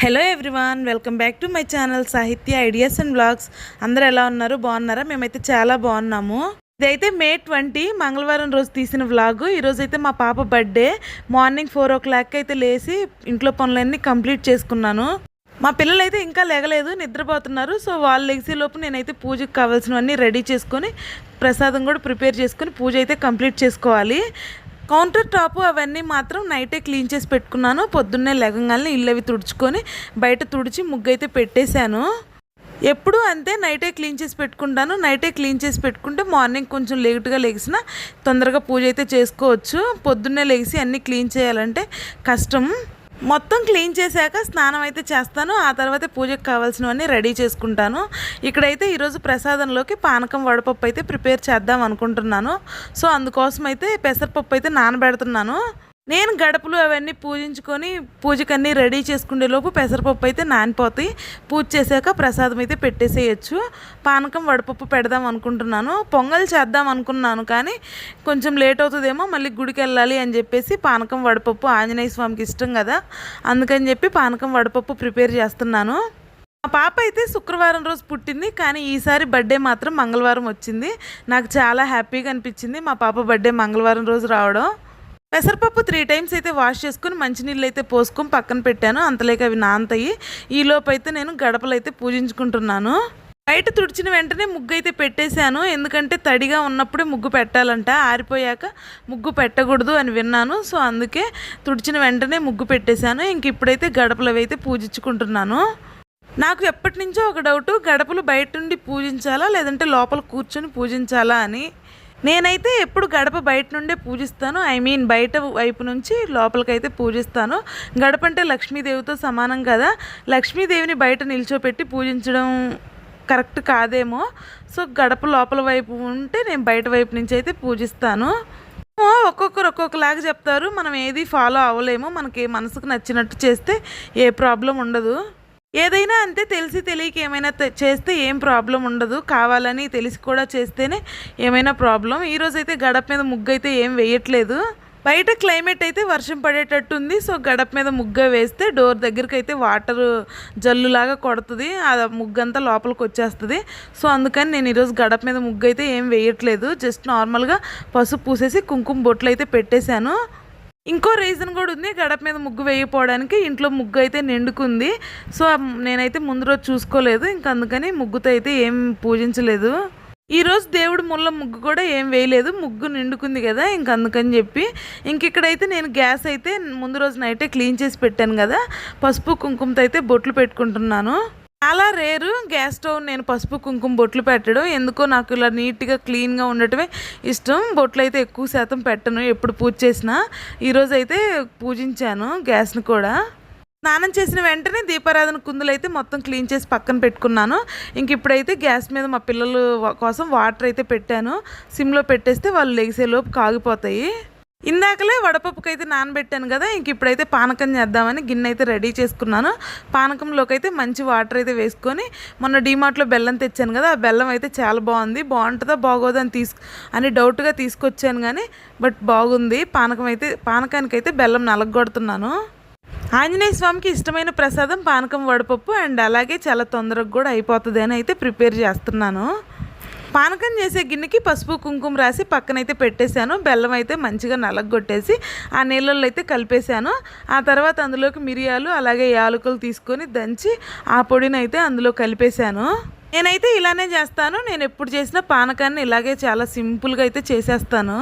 Hello everyone welcome back to my channel Sahitya ideas and blogs అందరు ఎలా ఉన్నారు? బాగున్నారా? మేమైతే చాలా బాగున్నాము. ఇదైతే మే ట్వంటీ మంగళవారం రోజు తీసిన వ్లాగు ఈరోజు అయితే మా పాప birthday morning four o'clock అయితే లేచి ఇంట్లో పనులన్నీ కంప్లీట్ చేసుకున్నాను. మా పిల్లలు అయితే ఇంకా లేగలేదు నిద్రపోతున్నారు. సో వాళ్ళు లెగిసే లోపు నేనైతే పూజకి కావాల్సినవన్నీ రెడీ చేసుకొని ప్రసాదం కూడా ప్రిపేర్ చేసుకొని పూజ అయితే కంప్లీట్ చేసుకోవాలి. కౌంటర్ టాప్ అవన్నీ మాత్రం నైటే క్లీన్ చేసి పెట్టుకున్నాను. పొద్దున్నే లెగంగానే ఇల్లు అవి తుడుచుకొని బయట తుడిచి ముగ్గు అయితే పెట్టేశాను. ఎప్పుడు అంతే నైటే క్లీన్ చేసి పెట్టుకుంటాను. నైటే క్లీన్ చేసి పెట్టుకుంటే మార్నింగ్ కొంచెం లేట్గా లెగిసిన తొందరగా పూజ అయితే చేసుకోవచ్చు. పొద్దున్నే లెగిసి అన్నీ క్లీన్ చేయాలంటే కష్టం. మొత్తం క్లీన్ చేశాక స్నానం అయితే చేస్తాను. ఆ తర్వాత పూజకు కావాల్సినవన్నీ రెడీ చేసుకుంటాను. ఇక్కడైతే ఈరోజు ప్రసాదంలోకి పానకం వడపప్పు అయితే ప్రిపేర్ చేద్దాం అనుకుంటున్నాను. సో అందుకోసం అయితే పెసరపప్పు అయితే నానబెడుతున్నాను. నేను గడపలు అవన్నీ పూజించుకొని పూజకన్నీ రెడీ చేసుకునే లోపు పెసరపప్పు అయితే నానిపోతాయి. పూజ చేశాక ప్రసాదం అయితే పెట్టేసేయచ్చు. పానకం వడపప్పు పెడదాం అనుకుంటున్నాను. పొంగల్ చేద్దాం అనుకున్నాను కానీ కొంచెం లేట్ అవుతుందేమో మళ్ళీ గుడికి వెళ్ళాలి అని చెప్పేసి పానకం వడపప్పు ఆంజనేయ స్వామికి ఇష్టం కదా అందుకని చెప్పి పానకం వడపప్పు ప్రిపేర్ చేస్తున్నాను. మా పాప అయితే శుక్రవారం రోజు పుట్టింది కానీ ఈసారి బర్త్డే మాత్రం మంగళవారం వచ్చింది. నాకు చాలా హ్యాపీగా అనిపించింది మా పాప బర్త్డే మంగళవారం రోజు రావడం. పెసరపప్పు త్రీ టైమ్స్ అయితే వాష్ చేసుకుని మంచినీళ్ళు అయితే పోసుకొని పక్కన పెట్టాను. అంతలేక అవి నానతాయి ఈలోపు అయితే నేను గడపలు అయితే పూజించుకుంటున్నాను. బయట తుడిచిన వెంటనే ముగ్గు అయితే పెట్టేశాను. ఎందుకంటే తడిగా ఉన్నప్పుడే ముగ్గు పెట్టాలంట. ఆరిపోయాక ముగ్గు పెట్టకూడదు అని విన్నాను. సో అందుకే తుడిచిన వెంటనే ముగ్గు పెట్టేశాను. ఇంక ఇప్పుడైతే గడపలు అవి అయితే పూజించుకుంటున్నాను. నాకు ఎప్పటి నుంచో ఒక డౌట్ గడపలు బయట నుండి పూజించాలా? లేదంటే లోపల కూర్చొని పూజించాలా అని నేనైతే ఎప్పుడు గడప బయట నుండే పూజిస్తాను. ఐ మీన్ బయట వైపు నుంచి లోపలికైతే పూజిస్తాను. గడప అంటే లక్ష్మీదేవితో సమానం కదా. లక్ష్మీదేవిని బయట నిల్చోపెట్టి పూజించడం కరెక్ట్ కాదేమో. సో గడప లోపల వైపు ఉంటే నేను బయట వైపు నుంచి అయితే పూజిస్తాను. ఒక్కొక్కరు ఒక్కొక్కలాగా చెప్తారు. మనం ఏది ఫాలో అవ్వలేము. మనకి మనసుకు నచ్చినట్టు చేస్తే ఏ ప్రాబ్లం ఉండదు. ఏదైనా అంతే తెలిసి తెలియక ఏమైనా చేస్తే ఏం ప్రాబ్లం ఉండదు. కావాలని తెలిసి కూడా చేస్తేనే ఏమైనా ప్రాబ్లం. ఈరోజైతే గడప మీద ముగ్గు అయితే ఏం వేయట్లేదు. బయట క్లైమేట్ అయితే వర్షం పడేటట్టుంది. సో గడప మీద ముగ్గ వేస్తే డోర్ దగ్గరికి అయితే వాటర్ జల్లులాగా కొడుతుంది. ఆ ముగ్గంతా లోపలికి వచ్చేస్తుంది సో అందుకని నేను ఈరోజు గడప మీద ముగ్గు అయితే ఏం వేయట్లేదు. జస్ట్ నార్మల్గా పసుపు పూసేసి కుంకుమ బొట్లు అయితే పెట్టేశాను. ఇంకో రీజన్ కూడా ఉంది. గడప మీద ముగ్గు వేయకపోవడానికి ఇంట్లో ముగ్గు అయితే నిండుకుంది. సో నేనైతే ముందు రోజు చూసుకోలేదు. ఇంక అందుకని ముగ్గుతో అయితే ఏం పూజించలేదు. ఈ రోజు దేవుడు ముళ్ళ ముగ్గు కూడా ఏం వేయలేదు. ముగ్గు నిండుకుంది కదా ఇంక అందుకని చెప్పి. ఇంక ఇక్కడైతే నేను గ్యాస్ అయితే ముందు రోజు నైటే క్లీన్ చేసి పెట్టాను కదా. పసుపు కుంకుమతో అయితే బొట్లు పెట్టుకుంటున్నాను. చాలా రేరు గ్యాస్ స్టవ్ నేను పసుపు కుంకుమ బొట్లు పెట్టడం. ఎందుకో నాకు ఇలా నీట్గా క్లీన్గా ఉండటమే ఇష్టం. బొట్లు అయితే ఎక్కువ శాతం పెట్టను ఎప్పుడు పూజ చేసినా. ఈరోజు అయితే పూజించాను గ్యాస్ని కూడా. స్నానం చేసిన వెంటనే దీపారాధన కుందులు అయితే మొత్తం క్లీన్ చేసి పక్కన పెట్టుకున్నాను. ఇంక ఇప్పుడైతే గ్యాస్ మీద మా పిల్లలు కోసం వాటర్ అయితే పెట్టాను. సిమ్లో పెట్టేస్తే వాళ్ళు లెగిసేలోపు కాగిపోతాయి. ఇందాకలే వడపప్పుకి అయితే నానబెట్టాను కదా ఇంక ఇప్పుడైతే పానకం చేద్దామని గిన్నె అయితే రెడీ చేసుకున్నాను. పానకంలోకి అయితే మంచి వాటర్ అయితే వేసుకొని మొన్న డీమార్ట్లో బెల్లం తెచ్చాను కదా ఆ బెల్లం అయితే చాలా బాగుంది. బాగుంటుందా బాగోదా అని తీసు అని డౌట్గా తీసుకొచ్చాను కానీ బట్ బాగుంది. పానకం అయితే పానకానికి అయితే బెల్లం నలగొడుతున్నాను. ఆంజనేయ స్వామికి ఇష్టమైన ప్రసాదం పానకం వడపప్పు అండ్ అలాగే చాలా తొందరగా కూడా అయిపోతుంది అని అయితే ప్రిపేర్ చేస్తున్నాను. పానకం చేసే గిన్నెకి పసుపు కుంకుమ రాసి పక్కనైతే పెట్టేశాను. బెల్లం అయితే మంచిగా నలగొట్టేసి ఆ నీళ్ళల్లో అయితే కలిపేశాను. ఆ తర్వాత అందులోకి మిరియాలు అలాగే యాలకులు తీసుకొని దంచి ఆ పొడిని అయితే అందులో కలిపేశాను. నేనైతే ఇలానే చేస్తాను. నేను ఎప్పుడు చేసిన పానకాన్ని ఇలాగే చాలా సింపుల్గా అయితే చేసేస్తాను.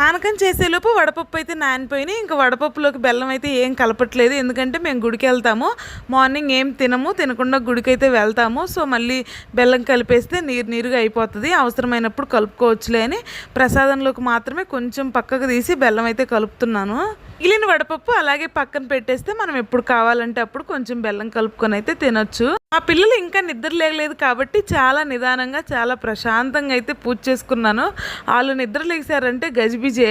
పానకం చేసేలోపు వడపప్పు అయితే నానిపోయినాయి. ఇంకా వడపప్పులోకి బెల్లం అయితే ఏం కలపట్లేదు. ఎందుకంటే మేము గుడికి వెళ్తాము. మార్నింగ్ ఏం తినము తినకుండా గుడికి అయితే వెళ్తాము. సో మళ్ళీ బెల్లం కలిపేస్తే నీరు నీరుగా అయిపోతుంది. అవసరమైనప్పుడు కలుపుకోవచ్చులే అని ప్రసాదంలోకి మాత్రమే కొంచెం పక్కకు తీసి బెల్లం అయితే కలుపుతున్నాను. మిగిలిన వడపప్పు అలాగే పక్కన పెట్టేస్తే మనం ఎప్పుడు కావాలంటే అప్పుడు కొంచెం బెల్లం కలుపుకొని అయితే తినొచ్చు. మా పిల్లలు ఇంకా నిద్ర లేగలేదు కాబట్టి చాలా నిదానంగా చాలా ప్రశాంతంగా అయితే పూజ చేసుకున్నాను. వాళ్ళు నిద్ర లేచారంటే గజిబిజే.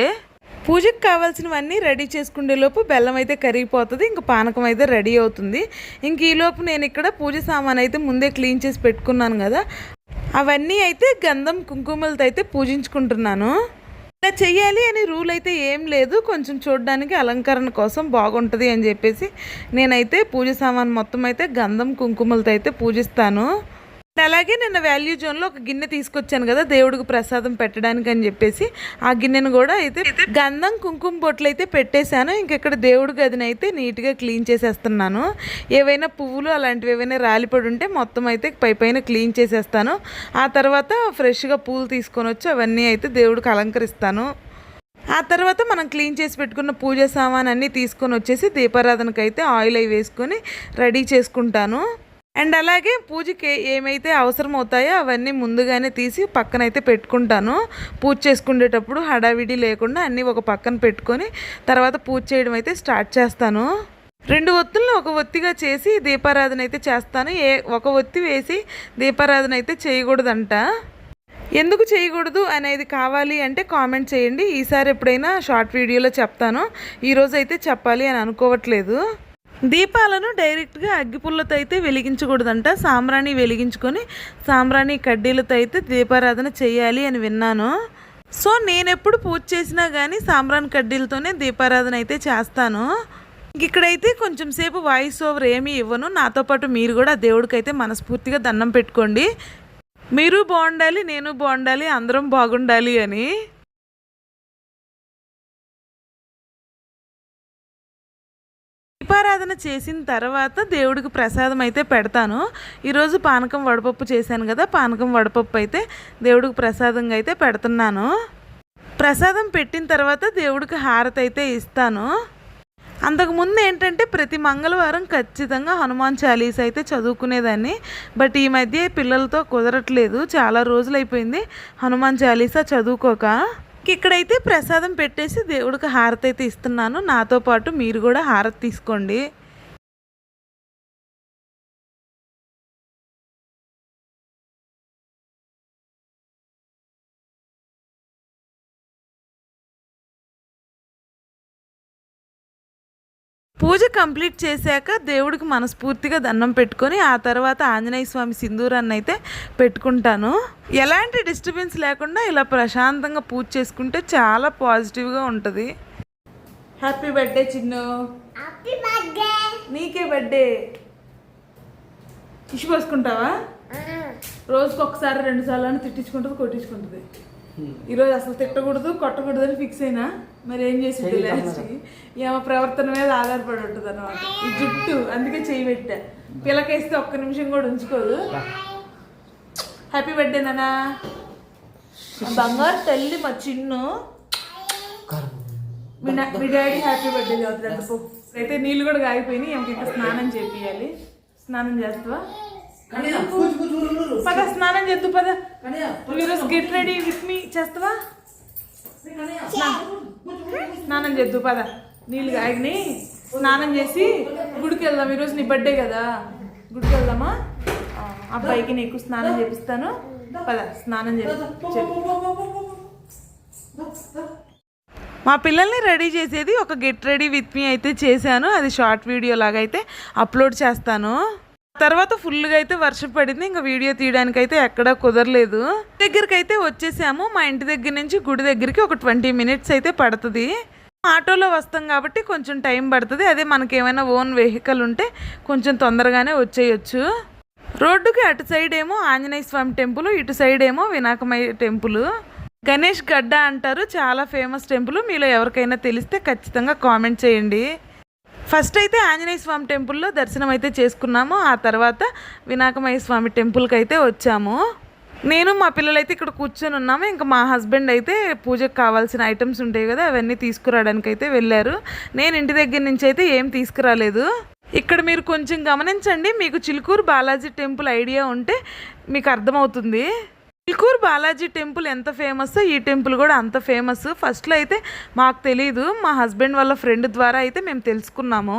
పూజకి కావాల్సినవన్నీ రెడీ చేసుకునే లోపు బెల్లం అయితే కరిగిపోతుంది ఇంకా పానకం అయితే రెడీ అవుతుంది. ఇంక ఈలోపు నేను ఇక్కడ పూజ సామాన్ అయితే ముందే క్లీన్ చేసి పెట్టుకున్నాను కదా. అవన్నీ అయితే గంధం కుంకుమలతో అయితే పూజించుకుంటున్నాను. ఇలా చెయ్యాలి అని రూల్ అయితే ఏం లేదు. కొంచెం చూడడానికి అలంకరణ కోసం బాగుంటుంది అని చెప్పేసి నేనైతే పూజ సామాన్ మొత్తం అయితే గంధం కుంకుమలతో అయితే పూజిస్తాను. అలాగే నిన్న వాల్యూ జోన్లో ఒక గిన్నె తీసుకొచ్చాను కదా దేవుడికి ప్రసాదం పెట్టడానికి అని చెప్పేసి ఆ గిన్నెను కూడా అయితే గంధం కుంకుమ బొట్లు అయితే పెట్టేశాను ఇంకెక్కడ దేవుడి గదిని అయితే నీట్గా క్లీన్ చేసేస్తున్నాను. ఏవైనా పువ్వులు అలాంటివి ఏవైనా రాలిపడి ఉంటే మొత్తం అయితే పై పైన క్లీన్ చేసేస్తాను. ఆ తర్వాత ఫ్రెష్గా పూలు తీసుకొని వచ్చి అవన్నీ అయితే దేవుడికి అలంకరిస్తాను. ఆ తర్వాత మనం క్లీన్ చేసి పెట్టుకున్న పూజ సామాన్ అన్నీ తీసుకొని వచ్చేసి దీపారాధనకి అయితే ఆయిల్ అవి వేసుకొని రెడీ చేసుకుంటాను. అండ్ అలాగే పూజకి ఏమైతే అవసరం అవుతాయో అవన్నీ ముందుగానే తీసి పక్కన అయితే పెట్టుకుంటాను. పూజ చేసుకునేటప్పుడు హడావిడి లేకుండా అన్నీ ఒక పక్కన పెట్టుకొని తర్వాత పూజ చేయడం అయితే స్టార్ట్ చేస్తాను. రెండు ఒత్తులను ఒక ఒత్తిగా చేసి దీపారాధన అయితే చేస్తాను. ఏ ఒక ఒత్తి వేసి దీపారాధన అయితే చేయకూడదంట. ఎందుకు చేయకూడదు అనేది కావాలి అంటే కామెంట్ చేయండి. ఈసారి ఎప్పుడైనా షార్ట్ వీడియోలో చెప్తాను. ఈరోజు అయితే చెప్పాలి అని అనుకోవట్లేదు. దీపాలను డైరెక్ట్గా అగ్గిపుల్లతో అయితే వెలిగించకూడదంట. సాంబ్రాణి వెలిగించుకొని సాంబ్రాణి కడ్డీలతో అయితే దీపారాధన చేయాలి అని విన్నాను. సో నేను ఎప్పుడు పూజ చేసినా కానీ సాంబ్రాణి కడ్డీలతోనే దీపారాధన అయితే చేస్తాను. ఇక్కడైతే కొంచెం సేపు వాయిస్ ఓవర్ ఏమీ ఇవ్వను. నాతో పాటు మీరు కూడా దేవుడికైతే మనస్ఫూర్తిగా దండం పెట్టుకోండి. మీరు బాగుండాలి నేను బాగుండాలి అందరం బాగుండాలి అని. దీపారాధన చేసిన తర్వాత దేవుడికి ప్రసాదం అయితే పెడతాను. ఈరోజు పానకం వడపప్పు చేశాను కదా పానకం వడపప్పు అయితే దేవుడికి ప్రసాదంగా అయితే పెడుతున్నాను. ప్రసాదం పెట్టిన తర్వాత దేవుడికి హారతి అయితే ఇస్తాను. అంతకుముందు ఏంటంటే ప్రతి మంగళవారం ఖచ్చితంగా హనుమాన్ చాలీస్ అయితే చదువుకునేదాన్ని. బట్ ఈ మధ్య పిల్లలతో కుదరట్లేదు చాలా రోజులైపోయింది హనుమాన్ చాలీసా చదువుకోక. ఇక్కడైతే ప్రసాదం పెట్టేసి దేవుడికి హారతి అయితే ఇస్తున్నాను. నాతో పాటు మీరు కూడా హారతి తీసుకోండి. పూజ కంప్లీట్ చేశాక దేవుడికి మనస్ఫూర్తిగా దండం పెట్టుకొని ఆ తర్వాత ఆంజనేయ స్వామి సింధూరాన్ని అయితే పెట్టుకుంటాను. ఎలాంటి డిస్టర్బెన్స్ లేకుండా ఇలా ప్రశాంతంగా పూజ చేసుకుంటే చాలా పాజిటివ్గా ఉంటుంది. Happy birthday Chinnu. నీకే బర్త్డే ఇషి పోసుకుంటావా రోజుకి ఒకసారి రెండు సార్లు అని తిట్టించుకుంటుంది కొట్టించుకుంటుంది. ఈరోజు అసలు తిట్టకూడదు కొట్టకూడదు అని ఫిక్స్ అయినా మరి ఏం చేసింది లాస్ట్ ఏమో ప్రవర్తన మీద ఆధారపడి ఉంటుంది అనమాట ఈ జుట్టు అందుకే చేయి పెట్టా. పిల్లకేస్తే ఒక్క నిమిషం కూడా ఉంచుకోదు. హ్యాపీ బర్త్డే నానా బంగారు తల్లి మా చిన్ను. మీ డాడీ హ్యాపీ బర్త్డే చదువుతాడు పో అయితే నీళ్ళు కూడా కాగిపోయినాయి ఇంకా స్నానం చేపియాలి. స్నానం చేస్తావా? పద స్నానం చేద్దు పద. ఈరోజు గెట్ రెడీ విత్ మీ చేస్తావా? స్నానం చేద్దు పద. నీళ్ళు కాగిని స్నానం చేసి గుడికి వెళ్దాం ఈరోజు నీ బర్త్డే కదా. గుడికి వెళ్దామా ఆ, అబ్బాయికి నీకు స్నానం చేపిస్తాను. పద స్నానం చేపి మా పిల్లల్ని రెడీ చేసేది ఒక గెట్ రెడీ విత్ మీ అయితే చేశాను. అది షార్ట్ వీడియో లాగా అయితే అప్లోడ్ చేస్తాను. తర్వాత ఫుల్గా అయితే వర్షం పడింది. ఇంకా వీడియో తీయడానికి అయితే ఎక్కడా కుదరలేదు. దగ్గరికి అయితే వచ్చేసాము. మా ఇంటి దగ్గర నుంచి గుడి దగ్గరికి ఒక ట్వంటీ మినిట్స్ అయితే పడుతుంది. ఆటోలో వస్తాం కాబట్టి కొంచెం టైం పడుతుంది. అదే మనకేమైనా ఓన్ వెహికల్ ఉంటే కొంచెం తొందరగానే వచ్చేయచ్చు. రోడ్డుకి అటు సైడ్ ఏమో ఆంజనేయ స్వామి టెంపుల్ ఇటు సైడ్ ఏమో వినాయకమయ్య టెంపుల్. గణేష్ గడ్డ అంటారు. చాలా ఫేమస్ టెంపుల్. మీలో ఎవరికైనా తెలిస్తే ఖచ్చితంగా కామెంట్ చేయండి. ఫస్ట్ అయితే ఆంజనేయ స్వామి టెంపుల్లో దర్శనం అయితే చేసుకున్నాము. ఆ తర్వాత వినాయకమయ్య స్వామి టెంపుల్కి అయితే వచ్చాము. నేను మా పిల్లలైతే ఇక్కడ కూర్చొని ఉన్నాము. ఇంకా మా హస్బెండ్ అయితే పూజకు కావాల్సిన ఐటమ్స్ ఉంటాయి కదా అవన్నీ తీసుకురావడానికి అయితే వెళ్ళారు. నేను ఇంటి దగ్గర నుంచి అయితే ఏం తీసుకురాలేదు. ఇక్కడ మీరు కొంచెం గమనించండి మీకు చిలుకూరు బాలాజీ టెంపుల్ ఐడియా ఉంటే మీకు అర్థమవుతుంది. చిల్కూరు బాలాజీ టెంపుల్ ఎంత ఫేమస్ ఈ టెంపుల్ కూడా అంత ఫేమస్ ఫస్ట్లో అయితే మాకు తెలియదు మా హస్బెండ్ వాళ్ళ ఫ్రెండ్ ద్వారా అయితే మేము తెలుసుకున్నాము.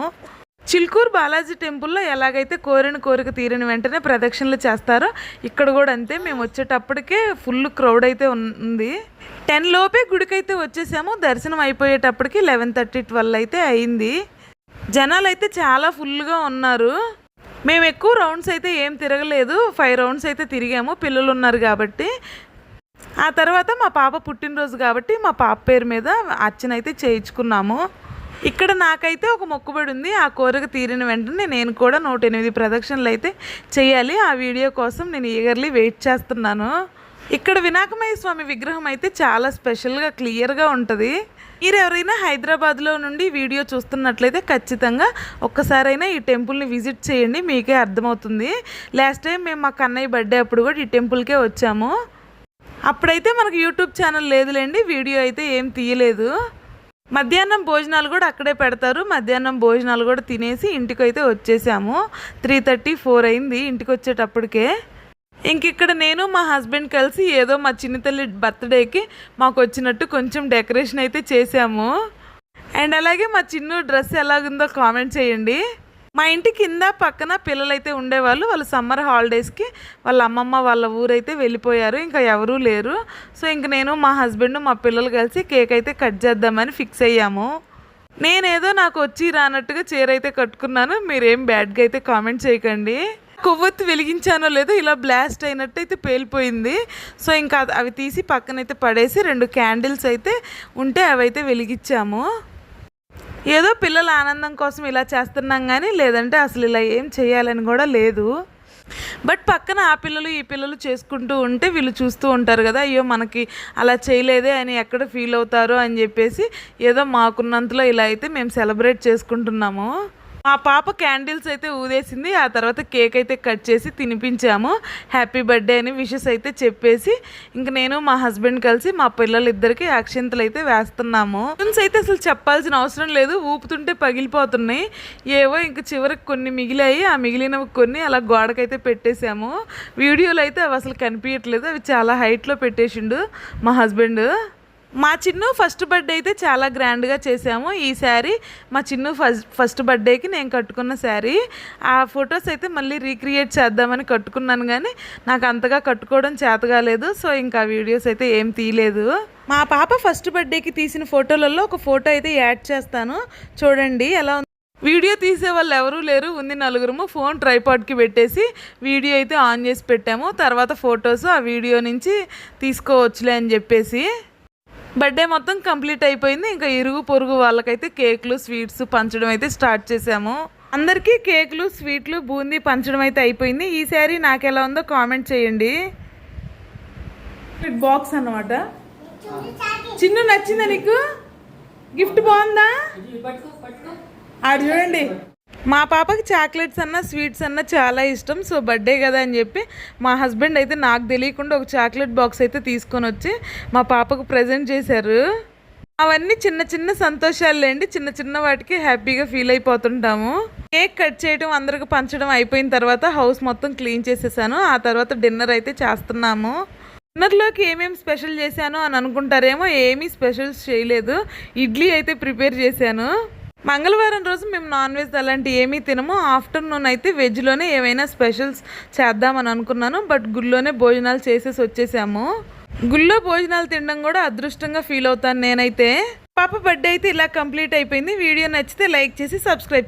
చిల్కూరు బాలాజీ టెంపుల్లో ఎలాగైతే కోరిన కోరిక తీరిన వెంటనే ప్రదక్షిణలు చేస్తారో ఇక్కడ కూడా అంతే. మేము వచ్చేటప్పటికే ఫుల్ క్రౌడ్ అయితే ఉంది. టెన్ లోపే గుడికైతే వచ్చేసాము. దర్శనం అయిపోయేటప్పటికి లెవెన్ థర్టీ ట్వెల్వ్ అయితే అయింది. జనాలు అయితే చాలా ఫుల్గా ఉన్నారు. మేము ఎక్కువ రౌండ్స్ అయితే ఏం తిరగలేదు. ఫైవ్ రౌండ్స్ అయితే తిరిగాము. పిల్లలు ఉన్నారు కాబట్టి. ఆ తర్వాత మా పాప పుట్టినరోజు కాబట్టి మా పాప పేరు మీద అచ్చనైతే చేయించుకున్నాము. ఇక్కడ నాకైతే ఒక మొక్కుబడి ఉంది. ఆ కోరిక తీరిన వెంటనే నేను కూడా నూట ఎనిమిది ప్రదక్షిణలు అయితే చేయాలి. ఆ వీడియో కోసం నేను ఈగర్లీ వెయిట్ చేస్తున్నాను. ఇక్కడ వినాయకమయ్య స్వామి విగ్రహం అయితే చాలా స్పెషల్గా క్లియర్గా ఉంటుంది. ఎవరైనా హైదరాబాద్లో నుండి వీడియో చూస్తున్నట్లయితే ఖచ్చితంగా ఒక్కసారైనా ఈ టెంపుల్ని విజిట్ చేయండి మీకే అర్థమవుతుంది. లాస్ట్ టైం మేము మా కన్నయ్య బర్త్డే అప్పుడు కూడా ఈ టెంపుల్కే వచ్చాము. అప్పుడైతే మనకు యూట్యూబ్ ఛానల్ లేదులేండి వీడియో అయితే ఏం తీయలేదు. మధ్యాహ్నం భోజనాలు కూడా అక్కడే పెడతారు మధ్యాహ్నం భోజనాలు కూడా తినేసి ఇంటికి అయితే వచ్చేసాము. త్రీ థర్టీ ఫోర్ అయింది ఇంటికి వచ్చేటప్పటికే ఇంక ఇక్కడ నేను మా హస్బెండ్ కలిసి ఏదో మా చిన్న తల్లి బర్త్డేకి మాకు వచ్చినట్టు కొంచెం డెకరేషన్ అయితే చేసాము అండ్ అలాగే మా చిన్ను డ్రెస్ ఎలాగుందో కామెంట్ చేయండి. మా ఇంటి కింద పక్కన పిల్లలైతే ఉండేవాళ్ళు వాళ్ళు సమ్మర్ హాలిడేస్కి వాళ్ళ అమ్మమ్మ వాళ్ళ ఊరైతే వెళ్ళిపోయారు ఇంకా ఎవరూ లేరు. సో ఇంక నేను మా హస్బెండ్ మా పిల్లలు కలిసి కేక్ అయితే కట్ చేద్దామని ఫిక్స్ అయ్యాము. నేనేదో నాకు వచ్చి రానట్టుగా చీర అయితే కట్టుకున్నాను మీరేం బ్యాడ్గా అయితే కామెంట్ చేయకండి. కొవ్వొత్తి వెలిగించానో లేదో ఇలా బ్లాస్ట్ అయినట్టు అయితే పేలిపోయింది. సో ఇంకా అది- అవి తీసి పక్కనైతే పడేసి రెండు క్యాండిల్స్ అయితే ఉంటే అవైతే వెలిగించాము. ఏదో పిల్లల ఆనందం కోసం ఇలా చేస్తున్నాం కానీ లేదంటే అసలు ఇలా ఏం చేయాలని కూడా లేదు. బట్ పక్కన ఆ పిల్లలు ఈ పిల్లలు చేసుకుంటూ ఉంటే వీళ్ళు చూస్తూ ఉంటారు కదా అయ్యో మనకి అలా చేయలేదే అని ఎక్కడ ఫీల్ అవుతారో అని చెప్పేసి ఏదో మాకున్నంతలో ఇలా అయితే మేము సెలబ్రేట్ చేసుకుంటున్నాము. మా పాప క్యాండిల్స్ అయితే ఊదేసింది ఆ తర్వాత కేక్ అయితే కట్ చేసి తినిపించాము. హ్యాపీ బర్త్డే అని విషెస్ అయితే చెప్పేసి ఇంక నేను మా హస్బెండ్ కలిసి మా పిల్లలిద్దరికి అక్షంతలు అయితే వేస్తున్నాము. ఫ్రెండ్స్ అయితే అసలు చెప్పాల్సిన అవసరం లేదు ఊపుతుంటే పగిలిపోతున్నాయి. ఏవో ఇంక చివరికి కొన్ని మిగిలాయి ఆ మిగిలినవి కొన్ని అలా గోడకైతే పెట్టేశాము. వీడియోలో అయితే అవి అసలు కనిపించట్లేదు అవి చాలా హైట్లో పెట్టేసిండు మా హస్బెండ్ మా చిన్ను ఫస్ట్ బర్త్డే అయితే చాలా గ్రాండ్గా చేసాము. ఈ శారీ మా చిన్ను ఫస్ట్ ఫస్ట్ బర్త్డేకి నేను కట్టుకున్న శారీ. ఆ ఫొటోస్ అయితే మళ్ళీ రీక్రియేట్ చేద్దామని కట్టుకున్నాను కానీ నాకు అంతగా కట్టుకోవడం చేత కాలేదు. సో ఇంకా వీడియోస్ అయితే ఏం తీయలేదు. మా పాప ఫస్ట్ బర్త్డేకి తీసిన ఫోటోలలో ఒక ఫోటో అయితే యాడ్ చేస్తాను. చూడండి ఎలా వీడియో తీసే వాళ్ళు ఎవరూ లేరు. ఉంది నలుగురము. ఫోన్ ట్రైపాడ్కి పెట్టేసి వీడియో అయితే ఆన్ చేసి పెట్టాము. తర్వాత ఫొటోస్ ఆ వీడియో నుంచి తీసుకోవచ్చులే అని చెప్పేసి. బర్త్డే మొత్తం కంప్లీట్ అయిపోయింది. ఇంకా ఇరుగు పొరుగు వాళ్ళకైతే కేకులు స్వీట్స్ పంచడం అయితే స్టార్ట్ చేసాము అందరికీ కేకులు స్వీట్లు బూందీ పంచడం అయితే అయిపోయింది. ఈ శారీ నాకు ఎలా ఉందో కామెంట్ చేయండి. బాక్స్ అన్నమాట. చిన్ను నచ్చిందా నీకు? గిఫ్ట్ బాగుందా? ఆడు చూడండి. మా పాపకి చాక్లెట్స్ అన్న స్వీట్స్ అన్న చాలా ఇష్టం. సో బర్త్డే కదా అని చెప్పి మా హస్బెండ్ అయితే నాకు తెలియకుండా ఒక చాక్లెట్ బాక్స్ అయితే తీసుకొని వచ్చి మా పాపకు ప్రజెంట్ చేశారు. అవన్నీ చిన్న చిన్న సంతోషాలేండి చిన్న చిన్న వాటికి హ్యాపీగా ఫీల్ అయిపోతుంటాము. కేక్ కట్ చేయడం అందరికి పంచడం అయిపోయిన తర్వాత హౌస్ మొత్తం క్లీన్ చేసేసాను. ఆ తర్వాత డిన్నర్ అయితే చేస్తున్నాము. డిన్నర్లోకి ఏమేమి స్పెషల్ చేశాను అని అనుకుంటారేమో ఏమీ స్పెషల్స్ చేయలేదు. ఇడ్లీ అయితే ప్రిపేర్ చేశాను. మంగళవారం రోజు మేము నాన్ వెజ్ అలాంటి ఏమీ తినము. ఆఫ్టర్నూన్ అయితే వెజ్లోనే ఏమైనా స్పెషల్స్ చేద్దామని అనుకున్నాను బట్ గుళ్ళోనే భోజనాలు చేసేసి వచ్చేసాము. గుళ్ళో భోజనాలు తినడం కూడా అదృష్టంగా ఫీల్ అవుతాను నేనైతే. పాప బర్త్డే అయితే ఇలా కంప్లీట్ అయిపోయింది. వీడియో నచ్చితే లైక్ చేసి సబ్స్క్రైబ్